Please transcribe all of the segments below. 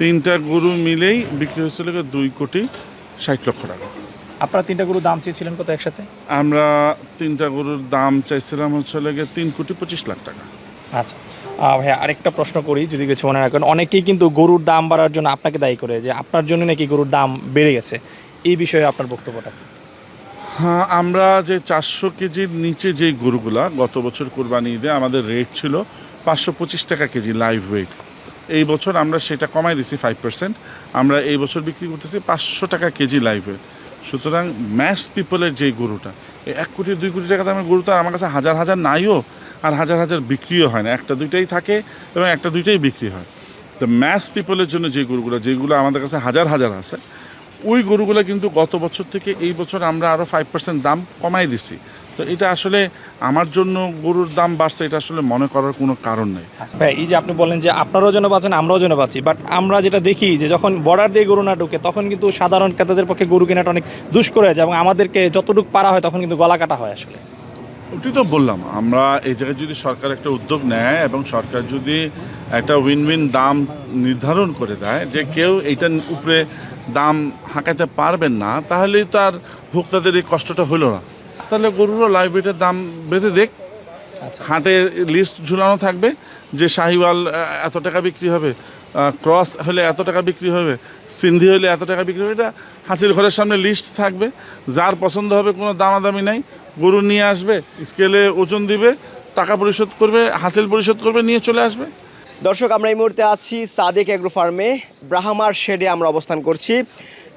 তিনটা গরু মিলেই বিক্রি হয়েছিল দুই কোটি ষাট লক্ষ টাকা। আপনারা তিনটা গরু দাম চেয়েছিলেন কত একসাথে? আমরা তিনটা গরুর দাম চাইছিলাম হচ্ছে গিয়ে তিন কোটি পঁচিশ লাখ টাকা। আচ্ছা। ভাইয়া আরেকটা প্রশ্ন করি যদি কিছু মনে রাখেন। অনেকেই কিন্তু গরুর দাম বাড়ার জন্য আপনাকে দায়ী করে যে আপনার জন্য নাকি গরুর দাম বেড়ে গেছে। এই বিষয়ে আপনার বক্তব্যটা হ্যাঁ আমরা যে চারশো কেজির নিচে যে গরুগুলা গত বছর কোরবানি ঈদে আমাদের রেট ছিল পাঁচশো পঁচিশ টাকা কেজি লাইভ ওয়েট এই বছর আমরা সেটা কমাই দিছি ফাইভ পার্সেন্ট আমরা এই বছর বিক্রি করতেছি পাঁচশো টাকা কেজি লাইভ সুতরাং ম্যাস পিপলের যেই গরুটা, এই এক কোটি, দুই কোটি টাকা দামের গরু তো আমার কাছে হাজার হাজার নাইও আর হাজার হাজার বিক্রিও হয় না। একটা দুইটাই থাকে এবং একটা দুইটাই বিক্রি হয়। তো ম্যাস পিপলের জন্য যে গরুগুলো, যেগুলো আমাদের কাছে হাজার হাজার আছে, ওই গরুগুলো কিন্তু গত বছর থেকে এই বছর আমরা আরও ফাইভ পার্সেন্ট দাম কমাই দিছি। তো এটা আসলে আমার জন্য গরুর দাম বাড়ছে এটা আসলে মনে করার কোনো কারণ নেই। আচ্ছা ভাই এই যে আপনি বললেন যে আপনারাও যেন বাঁচেন আমরাও যেন বাঁচি বাট আমরা যেটা দেখি যে যখন বর্ডার দিয়ে গরু না ঢুকে তখন কিন্তু সাধারণ ক্রেতাদের পক্ষে গরু কেনাটা অনেক দুষ্কর হয়ে যায় এবং আমাদেরকে যতটুকু পারা হয় তখন কিন্তু গলা কাটা হয় আসলে। ওটি তো বললাম আমরা এই জায়গায় যদি সরকার একটা উদ্যোগ নেয় এবং সরকার যদি একটা উইন উইন দাম নির্ধারণ করে দেয় যে কেউ এইটার উপরে দাম হাঁকাইতে পারবেন না তাহলেই তার ভোক্তাদের এই কষ্টটা হলো না। তাহলে গরুরও লাইভ ওয়েটের দাম বেঁধে দেখ। আচ্ছা। হাটে লিস্ট ঝুলানো থাকবে যে শাহিওয়াল এত টাকা বিক্রি হবে ক্রস হলে এত টাকা বিক্রি হবে সিন্ধি হলে এত টাকা বিক্রি হবে এটা হাসির ঘরের সামনে লিস্ট থাকবে। যার পছন্দ হবে কোনো দামাদামি নাই গরু নিয়ে আসবে স্কেলে ওজন দিবে টাকা পরিশোধ করবে হাসিল পরিশোধ করবে নিয়ে চলে আসবে। দর্শক আমরা এই মুহূর্তে আছি সাদেক এগ্রো ফার্মে ব্রাহ্মার শেডে আমরা অবস্থান করছি।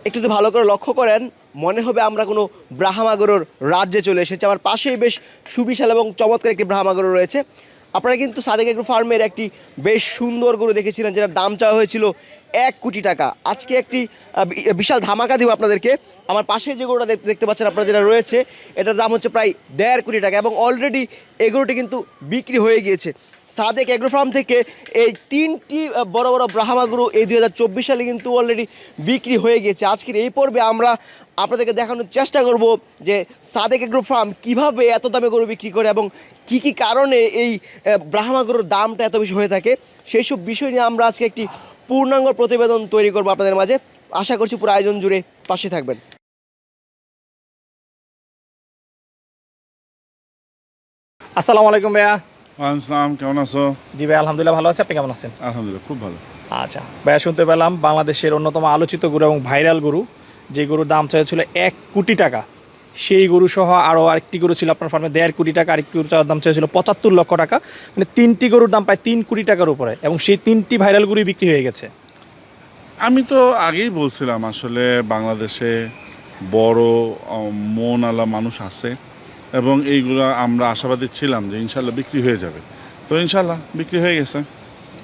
একটু যদি ভালো করে লক্ষ্য করেন, মনে হবে আমরা কোনো ব্রাহ্মাগরুর রাজ্যে চলে এসেছি। আমার পাশেই বেশ সুবিশাল এবং চমৎকার একটি ব্রাহ্মাগরু রয়েছে। আপনারা কিন্তু সাদেক এগ্রো ফার্মের একটি বেশ সুন্দর গরু দেখেছিলেন, যেটার দাম চাওয়া হয়েছিল এক কোটি টাকা। আজকে একটি বিশাল ধামাকা দিব আপনাদেরকে। আমার পাশে যে গরুটা দেখতে- পাচ্ছেন আপনারা যেটা রয়েছে, এটার দাম হচ্ছে প্রায় দেড় কোটি টাকা এবং অলরেডি এই গরুটি কিন্তু বিক্রি হয়ে গিয়েছে। সাদেক এগ্রো ফার্ম থেকে এই তিনটি বড় বড় ব্রাহ্মা গরু এই দু হাজার চব্বিশ সালে কিন্তু অলরেডি বিক্রি হয়ে গিয়েছে। আজকের এই পর্বে আমরা আপনাদেরকে দেখানোর চেষ্টা করব যে সাদেক এগ্রো ফার্ম কীভাবে এত দামে গরু বিক্রি করে এবং কি কি কারণে এই ব্রাহ্মা গরুর দামটা এত বেশি হয়ে থাকে। সেই সব বিষয় নিয়ে আমরা আজকে একটি পূর্ণাঙ্গ প্রতিবেদন তৈরি করব আপনাদের মাঝে। আশা করছি পুরো আয়োজন জুড়ে পাশে থাকবেন। আসসালামু আলাইকুম ভাইয়া। আসসালাম কেমন আছো? জি ভাই আলহামদুলিল্লাহ ভালো আছে। আপনি কেমন আছেন? আলহামদুলিল্লাহ খুব ভালো। আচ্ছা ভাইয়া শুনতে পেলাম বাংলাদেশের অন্যতম আলোচিত গরু এবং ভাইরাল গরু। যে গরুর দাম চাইছিল এক কোটি টাকা। সেই গরু সহ আরও আরেকটি গরু ছিল আপনার ফার্মে দেড় কোটি টাকা আরেকটি গরু চাওয়ার দাম চাইছিল পঁচাত্তর লক্ষ টাকা। মানে তিনটি গরুর দাম প্রায় তিন কোটি টাকার উপরে এবং সেই তিনটি ভাইরাল গরুই বিক্রি হয়ে গেছে। আমি তো আগেই বলছিলাম আসলে বাংলাদেশে বড় মন আলা মানুষ আছে। এবং এইগুলো আমরা আশাবাদী ছিলাম যে ইনশাল্লাহ বিক্রি হয়ে যাবে। তো ইনশাল্লাহ বিক্রি হয়ে গেছে।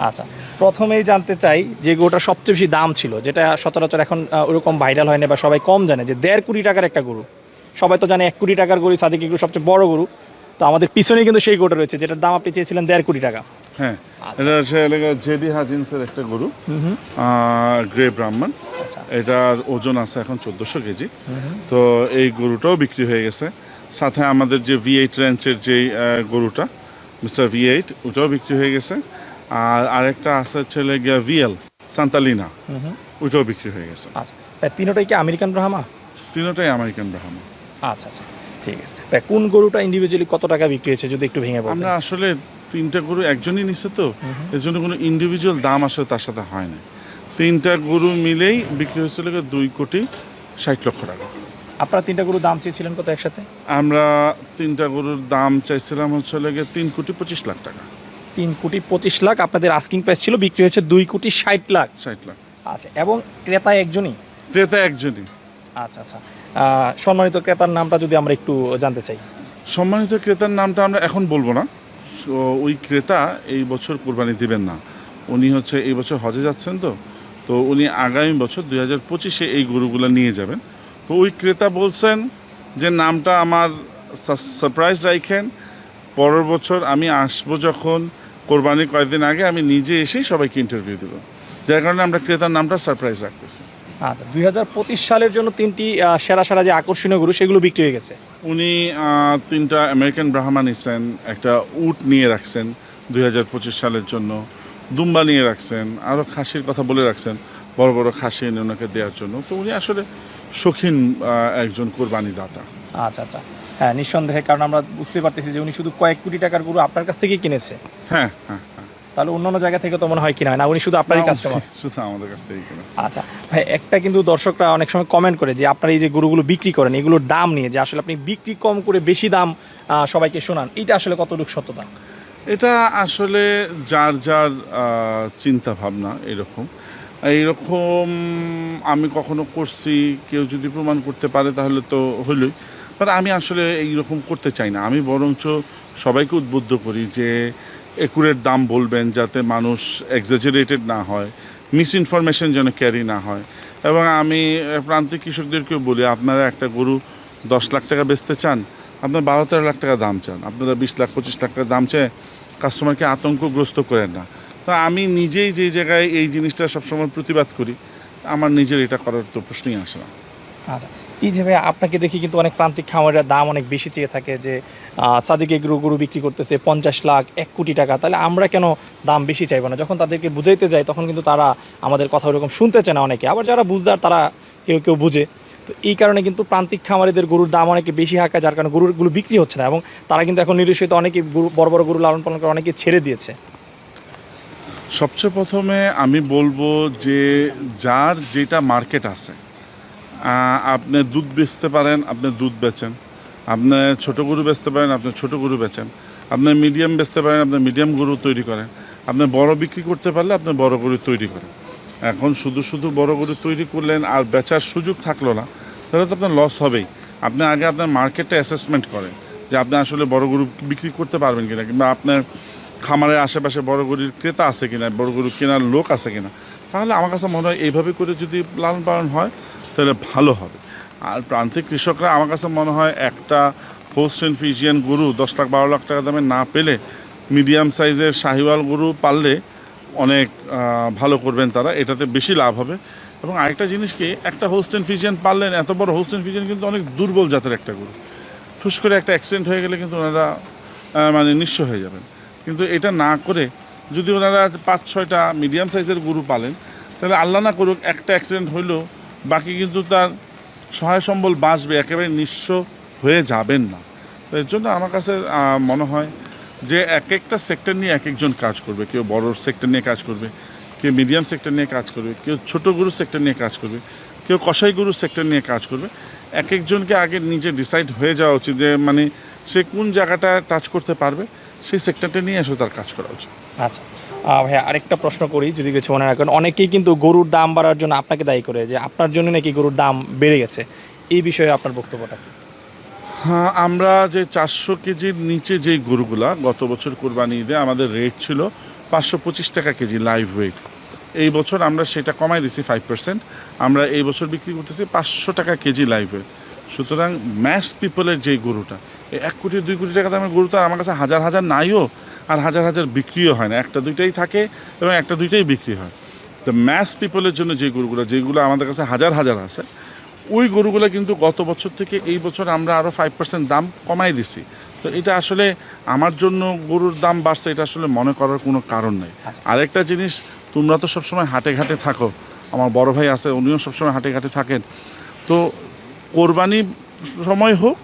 আচ্ছা প্রথমেই জানতে চাই যে গরুটা সবচেয়ে বেশি দাম ছিল যেটা সচরাচর এখন ওরকম ভাইরাল হয়নি বা সবাই কম জানে যে দেড় কোটি টাকার একটা গরু। সবাই তো জানে এক কোটি টাকার গরু সাদিক গরু সবচেয়ে বড় গরু। তো আমাদের পিছনে কিন্তু সেই গরুটা রয়েছে যেটার দাম আপনি চেয়েছিলেন দেড় কোটি টাকা। হ্যাঁ আচ্ছা। এটা এলাকা জেডি হাজিন্সের একটা গরু। গ্রে ব্রাহ্মণ আচ্ছা। এটার ওজন আছে এখন চোদ্দোশো কেজি। তো এই গরুটাও বিক্রি হয়ে গেছে। সাথে আমাদের যে ভি এইট রেঞ্চের যেই আহ, গরুটা মিস্টার ভি এইট ওটাও বিক্রি হয়ে গেছে। আর আরেকটা আছে ছেলে গিয়া ভিএল সান্তালিনা ওইটাও বিক্রি হয়ে গেছে। আচ্ছা। তিনোটাই কি আমেরিকান ব্রাহ্মা? তিনোটাই আমেরিকান ব্রাহ্মণ আচ্ছা আচ্ছা। ঠিক আছে। কোন গরুটা ইন্ডিভিজুয়ালি কত টাকা বিক্রি হয়েছে যদি একটু ভেঙে আমরা আসলে তিনটা গরু একজনই নিছে তো এর জন্য কোনো ইন্ডিভিজুয়াল দাম আসলে তার সাথে হয় না। তিনটা গরু মিলেই বিক্রি হয়েছিল দুই কোটি ষাট লক্ষ টাকা। আপনারা তিনটা গরুর দাম চেয়েছিলেন কত একসাথে? আমরা তিনটা গরুর দাম চাইছিলাম হচ্ছে গিয়ে তিন কোটি পঁচিশ লাখ টাকা। তিন কোটি পঁচিশ লাখ আপনাদের আস্কিং প্রাইস ছিল বিক্রি হয়েছে দুই কোটি ষাট লাখ। ষাট লাখ। আচ্ছা এবং ক্রেতা একজনই? ক্রেতা একজনই। আচ্ছা আচ্ছা। সম্মানিত ক্রেতার নামটা যদি আমরা একটু জানতে চাই। সম্মানিত ক্রেতার নামটা আমরা এখন বলব না। ওই ক্রেতা এই বছর কোরবানি দিবেন না। উনি হচ্ছে এই বছর হজে যাচ্ছেন তো। তো উনি আগামী বছর দুই হাজার পঁচিশে এই গরুগুলো নিয়ে যাবেন। তো ওই ক্রেতা বলছেন যে নামটা আমার সারপ্রাইজ রাখেন পরের বছর আমি আসব যখন কোরবানির কয়েকদিন আগে আমি নিজে এসেই সবাইকে ইন্টারভিউ দেবো। যার কারণে আমরা ক্রেতার নামটা সারপ্রাইজ রাখতেছি। আচ্ছা দুই হাজার পঁচিশ সালের জন্য তিনটি সেরা সেরা যে আকর্ষণীয় গরু সেগুলো বিক্রি হয়ে গেছে। উনি তিনটা আমেরিকান ব্রাহ্মা নিছেন একটা উট নিয়ে রাখছেন দুই হাজার পঁচিশ সালের জন্য দুম্বা নিয়ে রাখছেন আরও খাসির কথা বলে রাখছেন বড় বড় খাসি এনে ওনাকে দেওয়ার জন্য। তো উনি আসলে শৌখিন একজন কোরবানি দাতা আচ্ছা আচ্ছা। হ্যাঁ নিঃসন্দেহে কারণ আমরা বুঝতে পারতেছি যে উনি শুধু কয়েক কোটি টাকার গরু আপনার কাছ থেকেই কিনেছে। হ্যাঁ হ্যাঁ হ্যাঁ। তাহলে অন্যান্য জায়গা থেকে তো মনে হয় কিনা না উনি শুধু আপনারই কাস্টমার শুধু আমাদের কাছ থেকে কেনা আচ্ছা ভাই একটা কিন্তু দর্শকরা অনেক সময় কমেন্ট করে যে আপনার এই যে গরুগুলো বিক্রি করেন এগুলোর দাম নিয়ে যে আসলে আপনি বিক্রি কম করে বেশি দাম সবাইকে শোনান এটা আসলে কতটুকু সত্যতা? এটা আসলে যার যার চিন্তা ভাবনা এরকম। এইরকম আমি কখনো করছি, কেউ যদি প্রমাণ করতে পারে তাহলে তো হলোই বাট আমি আসলে এইরকম করতে চাই না। আমি বরঞ্চ সবাইকে উদ্বুদ্ধ করি যে একুরের দাম বলবেন যাতে মানুষ এক্সাজারেটেড না হয় মিস ইনফরমেশন যেন ক্যারি না হয়। এবং আমি প্রান্তিক কৃষকদেরকেও বলি, আপনারা একটা গরু দশ লাখ টাকা বেচতে চান, আপনার বারো তেরো লাখ টাকা দাম চান। আপনারা বিশ লাখ, পঁচিশ লাখ টাকা দাম চেয়ে কাস্টমারকে আতঙ্কগ্রস্ত করেন না। তো আমি নিজেই যেই জায়গায় এই জিনিসটা সবসময় প্রতিবাদ করি, আমার নিজের এটা করার তো প্রশ্নই আসে না। আচ্ছা এই যে ভাই আপনাকে দেখি কিন্তু অনেক প্রান্তিক খামারের দাম অনেক বেশি চেয়ে থাকে যে সাদিকে এগ্রো গরু বিক্রি করতেছে পঞ্চাশ লাখ, এক কোটি টাকা, তাহলে আমরা কেন দাম বেশি চাইব না? যখন তাদেরকে বুঝাইতে যাই, তখন কিন্তু তারা আমাদের কথা ওরকম শুনতে চায় না অনেকে। আবার যারা বুঝদার, তারা কেউ কেউ বুঝে। তো এই কারণে কিন্তু প্রান্তিক খামারিদের গরুর দাম অনেকে বেশি হাঁকা যার কারণে গরুগুলো বিক্রি হচ্ছে না এবং তারা কিন্তু এখন নিরুষিত অনেকে গরু, বড় বড় গরু লালন পালন করে অনেকে ছেড়ে দিয়েছে। সবচেয়ে প্রথমে আমি বলব যে যার যেটা মার্কেট আছে আপনি দুধ বেচতে পারেন, আপনি দুধ বেচেন। আপনি ছোট গরু বেচতে পারেন, আপনি ছোট গরু বেচেন। আপনি মিডিয়াম বেচতে পারেন, আপনি মিডিয়াম গরু তৈরি করেন। আপনি বড় বিক্রি করতে পারলে আপনি বড় গরু তৈরি করেন। এখন শুধু শুধু বড় গরু তৈরি করলেন আর বেচার সুযোগ থাকল না, তাহলে তো আপনার লস হবেই। আপনি আগে আপনার মার্কেটটা অ্যাসেসমেন্ট করেন যে আপনি আসলে বড় গরু বিক্রি করতে পারবেন কিনা, কিংবা আপনার খামারের আশেপাশে বড় গরুর ক্রেতা আছে কিনা, বড় গরু কেনার লোক আছে কিনা, তাহলে আমার কাছে মনে হয় এইভাবে করে যদি লালন পালন হয়, তাহলে ভালো হবে। আর প্রান্তিক কৃষকরা আমার কাছে মনে হয় একটা হোস্টেন ফিজিয়ান গরু দশ লাখ, বারো লাখ টাকা দামে না পেলে, মিডিয়াম সাইজের শাহিওয়াল গরু পাললে অনেক ভালো করবেন তারা, এটাতে বেশি লাভ হবে। এবং আরেকটা জিনিস কি, একটা হোস্টেন ফিজিয়ান পারলেন এত বড় হোস্টেন ফিজিয়ান কিন্তু অনেক দুর্বল জাতের একটা গরু। ঠুস করে একটা অ্যাক্সিডেন্ট হয়ে গেলে কিন্তু ওনারা মানে নিঃস্ব হয়ে যাবেন। কিন্তু এটা না করে যদি ওনারা পাঁচ, ছয়টা মিডিয়াম সাইজের গরু পালেন, তাহলে আল্লাহ না করুক একটা অ্যাক্সিডেন্ট হইলেও বাকি কিন্তু তার সহায় সম্বল বাঁচবে, একেবারে নিঃস্ব হয়ে যাবেন না। এর জন্য আমার কাছে মনে হয় যে এক একটা সেক্টর নিয়ে এক একজন কাজ করবে। কেউ বড় সেক্টর নিয়ে কাজ করবে, কেউ মিডিয়াম সেক্টর নিয়ে কাজ করবে, কেউ ছোট গরুর সেক্টর নিয়ে কাজ করবে, কেউ কষাই গরুর সেক্টর নিয়ে কাজ করবে। এক একজনকে আগে নিজে ডিসাইড হয়ে যাওয়া উচিত যে মানে সে কোন জায়গাটা টাচ করতে পারবে। সেই সেক্টরটা নিয়ে আসলে তার কাজ করা উচিত। আচ্ছা। ভাইয়া আরেকটা প্রশ্ন করি যদি কিছু মনে রাখেন। অনেকেই কিন্তু গরুর দাম বাড়ার জন্য আপনাকে দায়ী করে যে আপনার জন্য নাকি গরুর দাম বেড়ে গেছে। এই বিষয়ে আপনার বক্তব্যটা কি? হ্যাঁ আমরা যে চারশো কেজির নিচে যে গরুগুলা গত বছর কোরবানি ঈদে আমাদের রেট ছিল পাঁচশো পঁচিশ টাকা কেজি লাইভ ওয়েট এই বছর আমরা সেটা কমাই দিছি ফাইভ পার্সেন্ট আমরা এই বছর বিক্রি করতেছি পাঁচশো টাকা কেজি লাইভ ওয়েট সুতরাং ম্যাস পিপলের যেই গরুটা এই এক কোটি দুই কোটি টাকা দামের গরু তো আমার কাছে হাজার হাজার নাইও আর হাজার হাজার বিক্রিও হয় না। একটা দুইটাই থাকে এবং একটা দুইটাই বিক্রি হয়। তো ম্যাস পিপলের জন্য যে গরুগুলো যেগুলো আমাদের কাছে হাজার হাজার আছে ওই গরুগুলো কিন্তু গত বছর থেকে এই বছর আমরা আরও ফাইভ পার্সেন্ট দাম কমাই দিছি। তো এটা আসলে আমার জন্য গরুর দাম বাড়ছে এটা আসলে মনে করার কোনো কারণ নেই। আরেকটা জিনিস তোমরা তো সবসময় হাটে ঘাটে থাকো। আমার বড় ভাই আছে উনিও সবসময় হাটে ঘাটে থাকেন। তো কোরবানি সময় হোক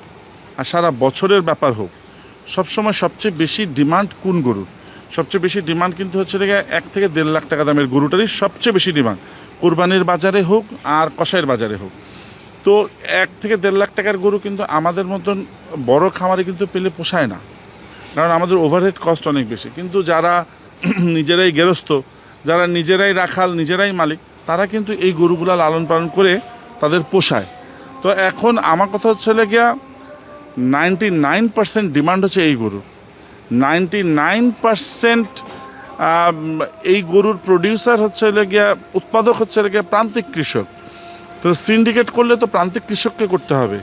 আর সারা বছরের ব্যাপার হোক, সবসময় সবচেয়ে বেশি ডিমান্ড কোন গরুর? সবচেয়ে বেশি ডিমান্ড কিন্তু হচ্ছে এক থেকে দেড় লাখ টাকা দামের গরুটারই সবচেয়ে বেশি ডিমান্ড। কোরবানির বাজারে হোক আর কষাইয়ের বাজারে হোক। তো এক থেকে দেড় লাখ টাকার গরু কিন্তু আমাদের মতন বড় খামারে কিন্তু পেলে পোষায় না। কারণ আমাদের ওভারহেড কস্ট অনেক বেশি। কিন্তু যারা নিজেরাই গেরস্থ যারা নিজেরাই রাখাল, নিজেরাই মালিক, তারা কিন্তু এই গরুগুলা লালন পালন করে তাদের পোষায়। তো এখন আমার কথা হচ্ছে গিয়া নাইনটি নাইন পার্সেন্ট ডিমান্ড হচ্ছে এই গরুর। নাইনটি নাইন পার্সেন্ট এই গরুর প্রডিউসার হচ্ছে গিয়া, উৎপাদক হচ্ছে গিয়া প্রান্তিক কৃষক। তো সিন্ডিকেট করলে তো প্রান্তিক কৃষককে করতে হবে।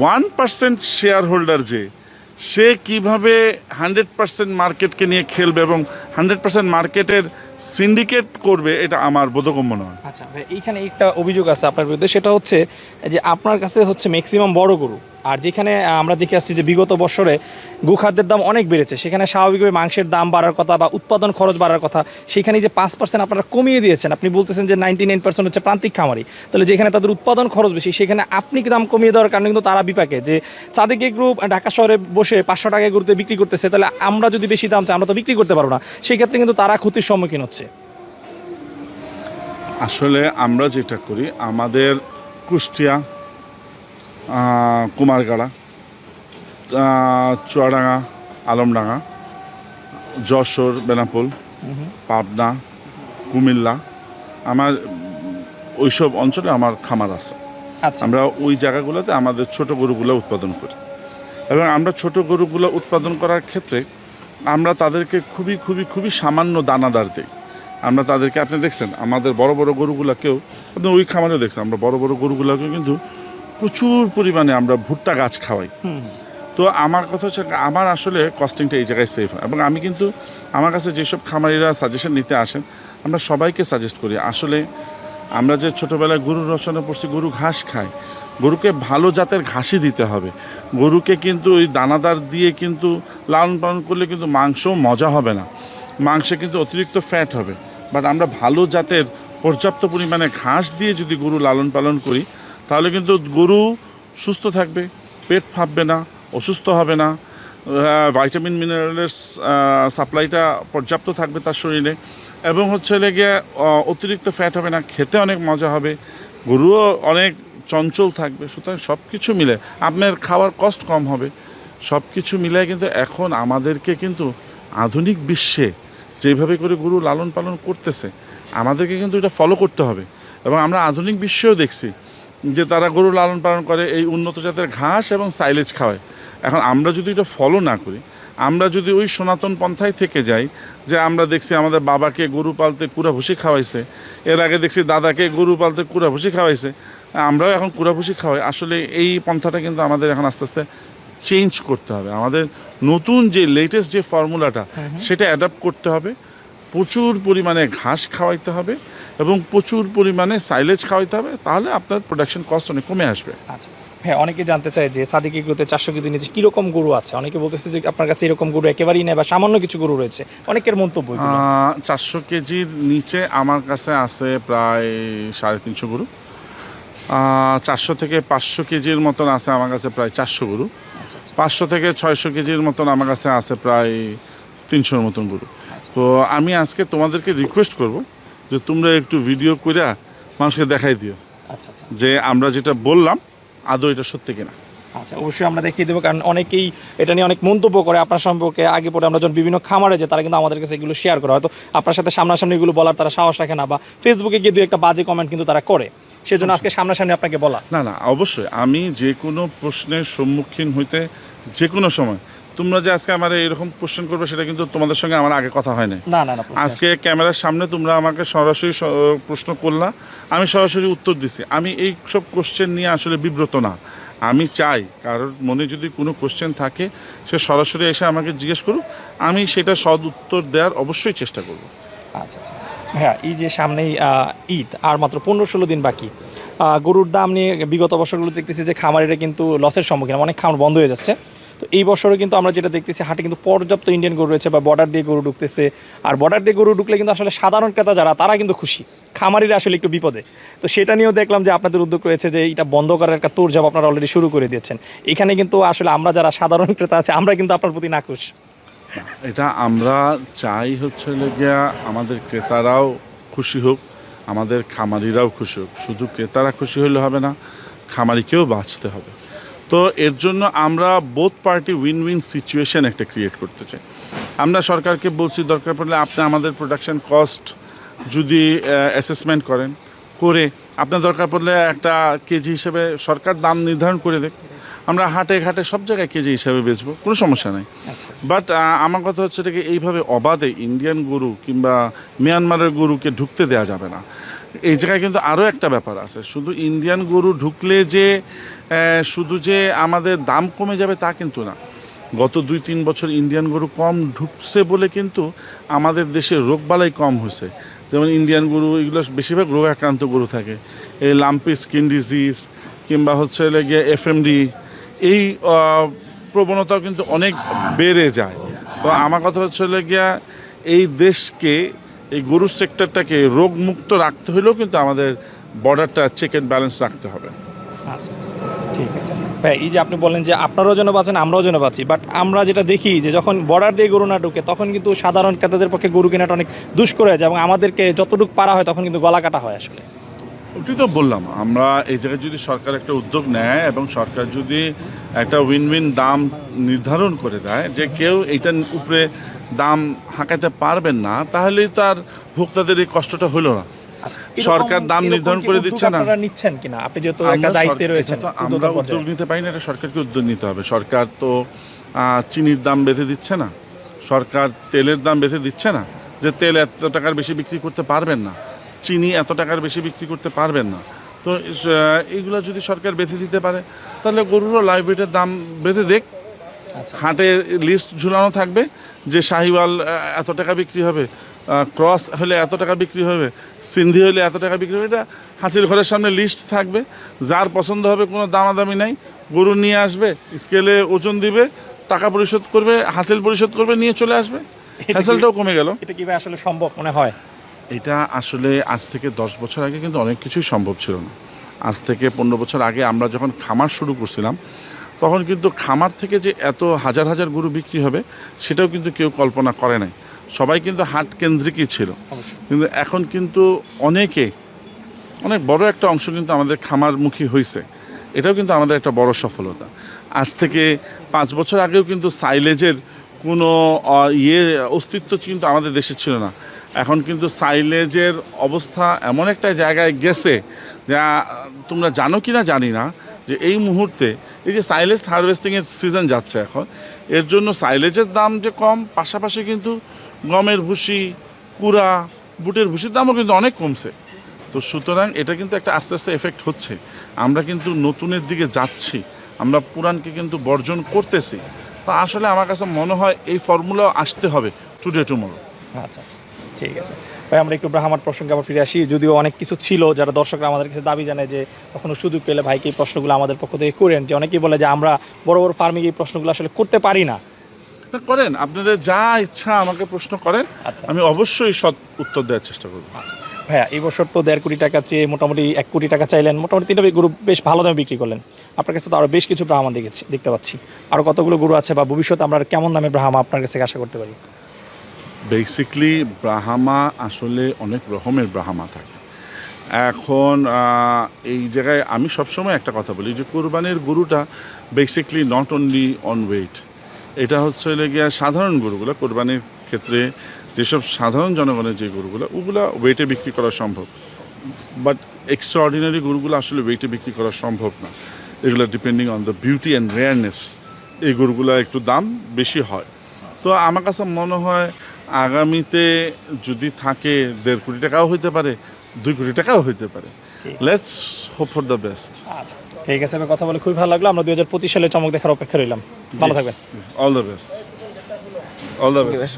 ওয়ান পার্সেন্ট শেয়ার হোল্ডার যে, সে কীভাবে হান্ড্রেড পার্সেন্ট মার্কেটকে নিয়ে খেলবে এবং হান্ড্রেড পার্সেন্ট মার্কেটের সিন্ডিকেট করবে এটা আমার বোধগম্য নয়। আচ্ছা এইখানে একটা অভিযোগ আছে আপনার বিরুদ্ধে, সেটা হচ্ছে যে আপনার কাছে হচ্ছে ম্যাক্সিমাম বড় গরু। আর যেখানে আমরা দেখে আসছি যে বিগত বছরে গোখাদ্যের দাম অনেক বেড়েছে, সেখানে স্বাভাবিকভাবে মাংসের দাম বাড়ার কথা বা উৎপাদন খরচ বাড়ার কথা, সেখানে যে পাঁচ পার্সেন্ট আপনারা কমিয়ে দিয়েছেন, আপনি বলতেছেন যে নাইনটি নাইন পার্সেন্ট হচ্ছে প্রান্তিক খামারি। তাহলে যেখানে তাদের উৎপাদন খরচ বেশি, সেখানে আপনি দাম কমিয়ে দেওয়ার কারণে কিন্তু তারা বিপাকে? যে সাদেক গ্রুপ ঢাকা শহরে বসে পাঁচশো টাকায় গরুতে বিক্রি করতেছে, তাহলে আমরা যদি বেশি দাম চাই, আমরা তো বিক্রি করতে পারব না। সেই ক্ষেত্রে কিন্তু তারা ক্ষতির সম্মুখীন হচ্ছে। আসলে আমরা যেটা করি, আমাদের কুষ্টিয়া কুমারগাড়া চুয়াডাঙ্গা আলমডাঙ্গা যশোর বেনাপোল পাবনা কুমিল্লা। আমার ওইসব অঞ্চলে আমার খামার আছে। আচ্ছা। আমরা ওই জায়গাগুলোতে আমাদের ছোট গরুগুলো উৎপাদন করি। এবং আমরা ছোট গরুগুলো উৎপাদন করার ক্ষেত্রে আমরা তাদেরকে খুবই খুবই খুবই সামান্য দানাদার দিই। আমরা তাদেরকে আপনি দেখছেন আমাদের বড় বড় গরুগুলোকেও আপনি ওই খামারেও দেখছেন আমরা বড় বড় গরুগুলোকেও কিন্তু প্রচুর পরিমাণে আমরা ভুট্টা গাছ খাওয়াই। তো আমার কথা হচ্ছে আমার আসলে কস্টিংটা এই জায়গায় সেফ হয় এবং আমি কিন্তু আমার কাছে যেসব খামারিরা সাজেশন নিতে আসেন আমরা সবাইকে সাজেস্ট করি আসলে আমরা যে ছোটোবেলায় গরু রচনা পড়ছি গরু ঘাস খায় গরুকে ভালো জাতের ঘাসই দিতে হবে। গরুকে কিন্তু ওই দানাদার দিয়ে কিন্তু লালন পালন করলে কিন্তু মাংসও মজা হবে না। মাংসে কিন্তু অতিরিক্ত ফ্যাট হবে। বাট আমরা ভালো জাতের পর্যাপ্ত পরিমাণে ঘাস দিয়ে যদি গরু লালন পালন করি তাহলে কিন্তু গরু সুস্থ থাকবে, পেট ফাঁপবে না, অসুস্থ হবে না। ভাইটামিন মিনারেলের সাপ্লাইটা পর্যাপ্ত থাকবে তার শরীরে। এবং হচ্ছে লেগে অতিরিক্ত ফ্যাট হবে না, খেতে অনেক মজা হবে, গরুও অনেক চঞ্চল থাকবে। সুতরাং সব কিছু মিলে আপনার খাওয়ার কষ্ট কম হবে। সব কিছু মিলে কিন্তু এখন আমাদেরকে কিন্তু আধুনিক বিশ্বে যেভাবে করে গরু লালন পালন করতেছে, আমাদেরকে কিন্তু এটা ফলো করতে হবে। এবং আমরা আধুনিক বিশ্বেও দেখছি যে তারা গরু লালন পালন করে এই উন্নত জাতের ঘাস এবং সাইলেজ খাওয়ায়। এখন আমরা যদি এটা ফলো না করি আমরা যদি ওই সনাতন পন্থায় থেকে যাই যে আমরা দেখছি আমাদের বাবাকে গরু পালতে কুড়া ভুসি খাওয়াইছে এর আগে দেখছি দাদাকে গরু পালতে কুড়া ভুসি খাওয়াইছে আমরাও এখন কুড়া ভুসি খাওয়াই। আসলে এই পন্থাটা কিন্তু আমাদের এখন আস্তে আস্তে চেঞ্জ করতে হবে। আমাদের নতুন যে লেটেস্ট যে ফর্মুলাটা সেটা অ্যাডাপ্ট করতে হবে। প্রচুর পরিমাণে ঘাস খাওয়াইতে হবে এবং প্রচুর পরিমাণে সাইলেজ খাওয়াইতে হবে তাহলে আপনার প্রোডাকশন কস্ট অনেক কমে আসবে। আচ্ছা। হ্যাঁ অনেকে জানতে চায় যে সাদিকি গরুতে চারশো কেজি নিচে কীরকম গরু আছে? অনেকে বলতেছে যে আপনার কাছে এরকম গরু একেবারেই নেই বা সামান্য কিছু গরু রয়েছে। অনেকের মন্তব্য চারশো কেজির নিচে আমার কাছে আছে প্রায় সাড়ে তিনশো গরু। চারশো থেকে পাঁচশো কেজির মতন আছে আমার কাছে প্রায় চারশো গরু। পাঁচশো থেকে ছয়শো কেজির মতন আমার কাছে আছে প্রায় তিনশোর মতন গরু তো আমি আজকে তোমাদেরকে রিকোয়েস্ট করব যে তোমরা একটু ভিডিও করে মানুষকে দেখাই দিও। আচ্ছা আচ্ছা। যে আমরা যেটা বললাম আদৌ এটা সত্যি কিনা। আচ্ছা অবশ্যই আমরা দেখিয়ে দেবো কারণ অনেকেই এটা নিয়ে অনেক মন্তব্য করে আপনার সম্পর্কে। আগে পরে আমরা যখন বিভিন্ন খামারে যে তারা কিন্তু আমাদের কাছে এগুলো শেয়ার করে। হয়তো আপনার সাথে সামনাসামনি এগুলো বলার তারা সাহস রাখে না বা ফেসবুকে গিয়ে দু একটা বাজে কমেন্ট কিন্তু তারা করে। সেজন্য আজকে সামনাসামনি আপনাকে বলা। না না অবশ্যই। আমি যে কোনো প্রশ্নের সম্মুখীন হইতে যে কোনো সময় তোমরা যে আজকে আমার এরকম কোশ্চেন করবে সেটা কিন্তু তোমাদের সঙ্গে আমার আগে কথা হয় না না না আজকে ক্যামেরার সামনে তোমরা আমাকে সরাসরি প্রশ্ন করলা। আমি সরাসরি উত্তর দিছি। আমি এই সব কোশ্চেন নিয়ে আসলে বিব্রত না। আমি চাই কারোর মনে যদি কোনো কোশ্চেন থাকে সে সরাসরি এসে আমাকে জিজ্ঞেস করুক। আমি সেটা সদ উত্তর দেওয়ার অবশ্যই চেষ্টা করব। আচ্ছা আচ্ছা। হ্যাঁ এই যে সামনেই ঈদ আর মাত্র পনেরো ষোলো দিন বাকি। গরুর দাম নিয়ে বিগত বছরগুলো দেখতেছি যে খামারিরা কিন্তু লসের সম্মুখীন অনেক খামার বন্ধ হয়ে যাচ্ছে। তো এই বছরও কিন্তু আমরা যেটা দেখতেছি, হাটে কিন্তু পর্যাপ্ত ইন্ডিয়ান গরু রয়েছে বা বর্ডার দিয়ে গরু ঢুকতেছে। আর বর্ডার দিয়ে গরু ঢুকলে কিন্তু আসলে সাধারণ ক্রেতা যারা, তারা কিন্তু খুশি। খামারিরা আসলে একটু বিপদে। তো সেটা নিয়েও দেখলাম যে আপনাদের উদ্যোগ রয়েছে যে এটা বন্ধ করার একটা তোরজাব আপনারা অলরেডি শুরু করে দিয়েছেন। এখানে কিন্তু আসলে আমরা যারা সাধারণ ক্রেতা আছে, আমরা কিন্তু আপনার প্রতি নাখুশ। এটা আমরা চাই হচ্ছে গিয়া আমাদের ক্রেতারাও খুশি হোক, আমাদের খামারিরাও খুশি হোক। শুধু ক্রেতারা খুশি হলে হবে না, খামারিকেও বাঁচতে হবে। তো এর জন্য আমরা both party win win situation একটা ক্রিয়েট করতে চাই। আমরা সরকারকে বলছি দরকার পড়লে আপনি আমাদের প্রোডাকশন কস্ট যদি অ্যাসেসমেন্ট করেন করে আপনার দরকার পড়লে একটা কেজি হিসেবে সরকার দাম নির্ধারণ করে দেখ। আমরা হাটে ঘাটে সব জায়গায় কেজি হিসাবে বেচবো কোনো সমস্যা নেই। আচ্ছা। বাট আমার কথা হচ্ছে এটাকে এইভাবে অবাধে ইন্ডিয়ান গরু কিংবা মিয়ানমারের গরুকে ঢুকতে দেওয়া যাবে না। এই জায়গায় কিন্তু আরও একটা ব্যাপার আছে। শুধু ইন্ডিয়ান গরু ঢুকলে যে শুধু যে আমাদের দাম কমে যাবে তা কিন্তু না। গত দুই তিন বছর ইন্ডিয়ান গরু কম ঢুকছে বলে কিন্তু আমাদের দেশে রোগবালাই কম হয়েছে। যেমন ইন্ডিয়ান গরু, এগুলো বেশিরভাগ রোগ আক্রান্ত গরু থাকে। এই লাম্পি স্কিন ডিজিজ কিংবা হচ্ছে গিয়ে এফএমডি এই প্রবণতাও কিন্তু অনেক বেড়ে যায়। তো আমার কথা হচ্ছে গিয়া, এই দেশকে এই গরুর সেক্টরটাকে রোগমুক্ত রাখতে হলেও কিন্তু আমাদের বর্ডারটা চেক অ্যান্ড ব্যালেন্স রাখতে হবে। আচ্ছা আচ্ছা ঠিক আছে। ভাই এই যে আপনি বলেন যে আপনারাও যেন বাঁচেন আমরাও যেন বাঁচি বাট আমরা যেটা দেখি যে যখন বর্ডার দিয়ে গরু না ঢুকে তখন কিন্তু সাধারণ ক্রেতাদের পক্ষে গরু কেনাটা অনেক দুষ্কর হয়ে যায় এবং আমাদেরকে যতটুকু পারা হয় তখন কিন্তু গলা কাটা হয় আসলে। ওটি তো বললাম আমরা এই জায়গায় যদি সরকার একটা উদ্যোগ নেয় এবং সরকার যদি একটা উইন উইন দাম নির্ধারণ করে দেয় যে কেউ এইটার উপরে দাম হাঁকাতে পারবেন না তাহলেই তার ভোক্তাদের এই কষ্টটা হলো না। আচ্ছা, সরকার দাম নির্ধারণ করে দিচ্ছে না? আপনারা নিচ্ছেন কিনা আপনি যেহেতু একটা দায়িত্বে রয়েছেন আমরা উদ্যোগ নিতে পারি না এটা সরকারকে উদ্যোগ নিতে হবে। সরকার তো চিনির দাম বেঁধে দিচ্ছে না। সরকার তেলের দাম বেঁধে দিচ্ছে না যে তেল এত টাকার বেশি বিক্রি করতে পারবেন না চিনি এত টাকার বেশি বিক্রি করতে পারবেন না। তো এইগুলো যদি সরকার বেঁধে দিতে পারে তাহলে গরুরও লাইভ দাম বেঁধে দেখ। হাটে লিস্ট ঝুলানো থাকবে যে শাহিওয়াল এত টাকা বিক্রি হবে ক্রস হলে এত টাকা বিক্রি হবে সিন্ধি হলে এত টাকা বিক্রি হবে এটা হাসির ঘরের সামনে লিস্ট থাকবে। যার পছন্দ হবে কোনো দামাদামি নাই গরু নিয়ে আসবে স্কেলে ওজন দিবে টাকা পরিশোধ করবে হাসিল পরিশোধ করবে নিয়ে চলে আসবে। হ্যাসেলটাও কমে গেল। এটা কি আসলে সম্ভব মনে হয়? এটা আসলে আজ থেকে দশ বছর আগে কিন্তু অনেক কিছুই সম্ভব ছিল না। আজ থেকে পনেরো বছর আগে আমরা যখন খামার শুরু করছিলাম তখন কিন্তু খামার থেকে যে এত হাজার হাজার গরু বিক্রি হবে সেটাও কিন্তু কেউ কল্পনা করে নাই। সবাই কিন্তু হাট কেন্দ্রিকই ছিল। কিন্তু এখন কিন্তু অনেকে অনেক বড় একটা অংশ কিন্তু আমাদের খামারমুখী হয়েছে এটাও কিন্তু আমাদের একটা বড় সফলতা। আজ থেকে পাঁচ বছর আগেও কিন্তু সাইলেজের কোনো ইয়ে অস্তিত্ব কিন্তু আমাদের দেশে ছিল না। এখন কিন্তু সাইলেজের অবস্থা এমন একটা জায়গায় গেছে যা তোমরা জানো কি না জানি না যে এই মুহূর্তে এই যে সাইলেজ হারভেস্টিংয়ের সিজন যাচ্ছে এখন, এর জন্য সাইলেজের দাম যে কম, পাশাপাশি কিন্তু গমের ভুসি, কুড়া, বুটের ভুসির দামও কিন্তু অনেক কমছে। তো সুতরাং এটা কিন্তু একটা আস্তে আস্তে এফেক্ট হচ্ছে। আমরা কিন্তু নতুনের দিকে যাচ্ছি, আমরা পুরাণকে কিন্তু বর্জন করতেছি। তো আসলে আমার কাছে মনে হয় এই ফর্মুলা আসতে হবে টুডে টুমোরো আচ্ছা আচ্ছা ঠিক আছে। ভাই আমরা একটু ব্রাহ্মার প্রসঙ্গে আবার ফিরে আসি। যদিও অনেক কিছু ছিল যারা দর্শকরা আমাদের কাছে দাবি জানায় যে কখনো সুযোগ পেলে ভাইকে এই প্রশ্নগুলো আমাদের পক্ষ থেকে করেন? যে অনেকেই বলে যে আমরা বড় বড় ফার্মিং এই প্রশ্নগুলো আসলে করতে পারি না। করেন। আপনাদের যা ইচ্ছা আমাকে প্রশ্ন করেন আচ্ছা। আমি অবশ্যই সৎ উত্তর দেওয়ার চেষ্টা করব। ভাইয়া এই বছর তো দেড় কোটি টাকা চেয়ে মোটামুটি এক কোটি টাকা চাইলেন। মোটামুটি তিনটা গরু বেশ ভালো দামে বিক্রি করলেন। আপনার কাছে তো আরও বেশ কিছু ব্রাহ্মা দেখেছি দেখতে পাচ্ছি। আরও কতগুলো গরু আছে বা ভবিষ্যতে আমরা কেমন দামে ব্রাহ্মা আপনার কাছে আশা করতে পারি? বেসিকলি ব্রাহামা আসলে অনেক রকমের ব্রাহামা থাকে। এখন এই জায়গায় আমি সবসময় একটা কথা বলি যে কোরবানির গরুটা basically not only on weight এটা হচ্ছে গিয়া সাধারণ গরুগুলো কোরবানির ক্ষেত্রে যেসব সাধারণ জনগণের যে গরুগুলো, ওগুলো ওয়েটে বিক্রি করা সম্ভব। বাট এক্সট্রা অর্ডিনারি গরুগুলো আসলে ওয়েটে বিক্রি করা সম্ভব না। এগুলো depending on the beauty and rareness এই গরুগুলো একটু দাম বেশি হয়। তো আমার কাছে মনে হয় আগামীতে যদি থাকে দেড় কোটি টাকাও হইতে পারে দুই কোটি টাকাও হইতে পারে। Let's hope for the best আচ্ছা ঠিক আছে আমি কথা বলে খুবই ভালো লাগল। আমরা দুই হাজার পঁচিশ সালে চমক দেখার অপেক্ষা রইলাম। ভালো থাকবেন। All the best all the best